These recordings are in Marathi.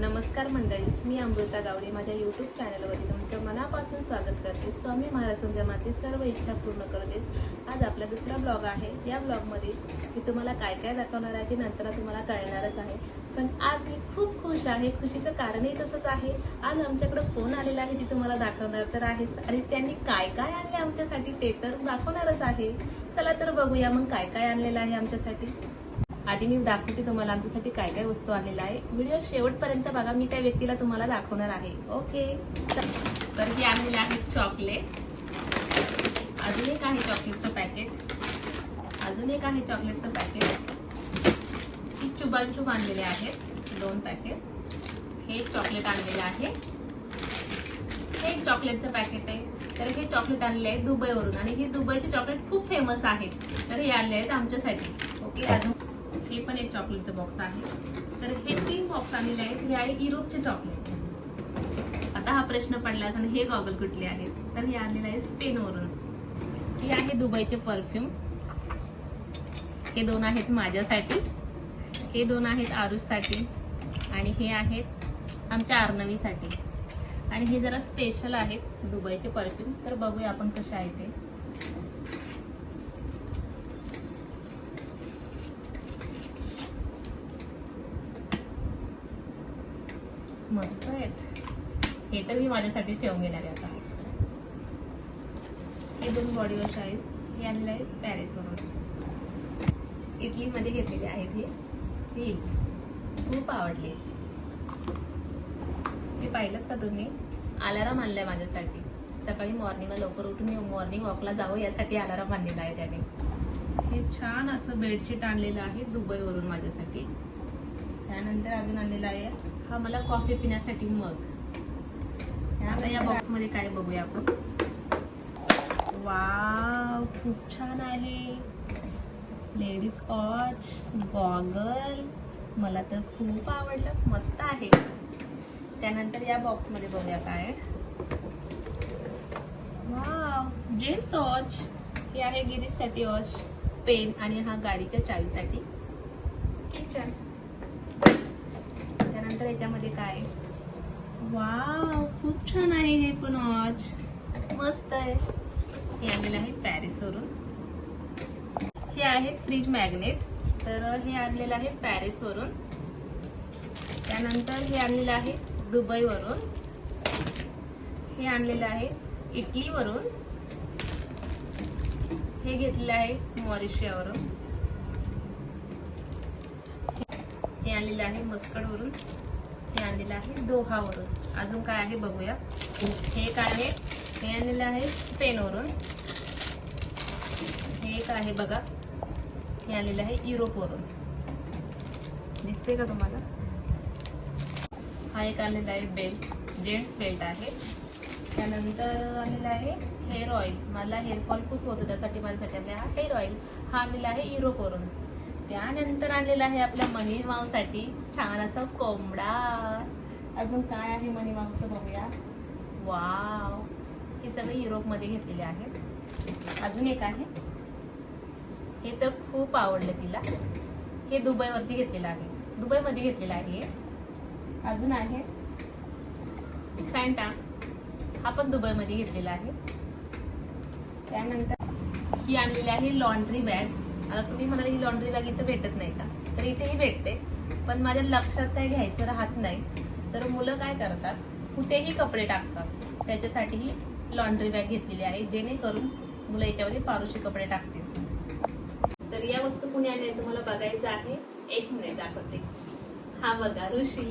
नमस्कार मंडळी मी अमृता गावडे माझ्या यूट्यूब चॅनलवरती तुमचं मनापासून स्वागत करते. स्वामी महाराज तुमच्या माते सर्व इच्छा पूर्ण करू देत आज आपला दुसरा ब्लॉग आहे. या ब्लॉगमध्ये मी तुम्हाला काय काय दाखवणार आहे ते नंतर तुम्हाला कळणारच आहे. पण आज मी खूप खुश आहे. खुशीचं कारणही तसंच आहे. आज आमच्याकडं फोन आलेला आहे ती तुम्हाला दाखवणार तर आहेच. आणि त्यांनी काय काय आणले आमच्यासाठी ते तर दाखवणारच आहे. चला तर बघूया मग काय काय आणलेलं आहे आमच्यासाठी. आधी मी दाखवते तुम्हाला आमच्यासाठी काय काय वस्तू आलेला आहे. व्हिडिओ शेवटपर्यंत बघा. मी त्या व्यक्तीला तुम्हाला दाखवणार आहे. ओके? तर हे आणलेले आहेत चॉकलेट. अजून एक आहे चॉकलेटचं पॅकेट. अजून एक आहे चॉकलेटचं पॅकेट. ही चुबांचूब आणलेले आहेत. दोन पॅकेट. हे एक चॉकलेट आणलेलं आहे. हे एक चॉकलेटचं पॅकेट आहे. तर हे चॉकलेट आणले आहे दुबईवरून. आणि हे दुबईचे चॉकलेट खूप फेमस आहेत. तर हे आणले आहेत आमच्यासाठी. ओके? अजून हे पण एक चॉकलेटचं बॉक्स आहे. तर हे तीन बॉक्स आलेले आहेत. हे आहे युरोपचे चॉकलेट आता हा प्रश्न पडला आणि हे गॉगल कुठले आहेत तर हे आलेलं आहे स्पेनवरून हे आहे दुबईचे परफ्यूम हे दोन आहेत माझ्यासाठी. हे दोन आहेत आरुषसाठी. आणि हे आहेत आमच्या आर्नवीसाठी आणि हे जरा स्पेशल आहेत दुबईचे परफ्यूम तर बघूया आपण कसे आहे ते. मस्त आहेत. हे तर मी माझ्यासाठीच ठेवून घेणार आहे आता. हे दोन बॉडी वॉश आहेत. हे आणले आहेत पॅरिसवरून इटलीमध्ये घेतलेले आहेत हे. हिल्स खूप आवडले. ते पाहिलं का तुम्ही? अलाराम आणलाय माझ्यासाठी. सकाळी मॉर्निंगला लवकर उठून मॉर्निंग वॉकला जावं यासाठी अलाराम आणलेला आहे त्याने. हे छान असं बेडशीट आणलेलं आहे दुबईवरून माझ्यासाठी. त्यानंतर अजून आणलेला आहे. हा मला कॉफी पिण्यासाठी मग आता या बॉक्समध्ये काय बघूया आपण. वाव खूप छान आहे. लेडीज वॉच गॉगल मला तर खूप आवडलं. मस्त आहे. त्यानंतर या बॉक्समध्ये बघूया काय. आहे. वाव जेंट्स वॉच हे आहे गिरीजसाठी वॉच पेन आणि हा गाडीच्या चावीसाठी. किचन याच्यामध्ये काय? वाव खूप छान आहे हे पण वॉच मस्त आहे. हे आणलेलं आहे पॅरिसवरून. हे आहे फ्रीज मॅग्नेट तर हे आणलेलं आहे पॅरिसवरून. त्यानंतर हे आणलेलं आहे दुबईवरून. हे आणलेलं आहे इटलीवरून. हे घेतलेलं आहे मॉरिशियावरून. हे आणलेलं आहे मस्कडवरून हे आणलेलं आहे दोहावरून. अजून काय आहे बघूया. हे एक आहे? हे आणलेलं आहे स्पेनवरून. हे एक आहे बघा. हे आणलेलं आहे युरोपवरून. दिसते का तुम्हाला? हा एक आणलेला आहे बेल्ट जेंट्स बेल्ट आहे. त्यानंतर आलेला आहे हेअर ऑइल. मला हेअरफॉल खूप होतो त्यासाठी माझ्यासाठी आलेला हा हेअर ऑइल. हा आलेला आहे युरोपवरून. त्यानंतर आणलेला आहे आपल्या मनी माऊसाठी छान असा कोंबडा. अजून काय आहे मनी माऊचं बघूया. वाव. हे सगळे युरोपमध्ये घेतलेले आहेत. अजून एक आहे. हे तर खूप आवडलं तिला. हे दुबईवरती घेतलेलं आहे. दुबईमध्ये घेतलेलं आहे हे. अजून आहे. सँटा हा पण दुबईमध्ये घेतलेला आहे. त्यानंतर ही आणलेली आहे लॉन्ड्री बॅग आता तुम्ही म्हणाल ही लॉन्ड्री बॅग इथं भेटत नाही का? तर इथेही भेटते. पण माझ्या लक्षात काही घ्यायचं राहत नाही. तर मुलं काय करतात? कुठेही कपडे टाकतात. त्याच्यासाठी ही लॉन्ड्री बॅग घेतलेली आहे जेणेकरून मुलं याच्यामध्ये पारुशी कपडे टाकतील. तर या वस्तू कुणी आणल्या तुम्हाला बघायचं आहे? एक मिनिट दाखवते. हा बघा ऋषी.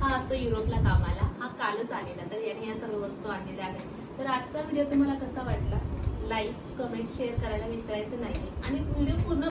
हा असतो युरोपला कामाला. हा कालच आलेला तर याने या सर्व वस्तू आणलेल्या आहेत. तर आजचा व्हिडिओ तुम्हाला कसा वाटला? लाईक कमेंट शेअर करायला विसरायचं नाही आणि व्हिडिओ पूर्ण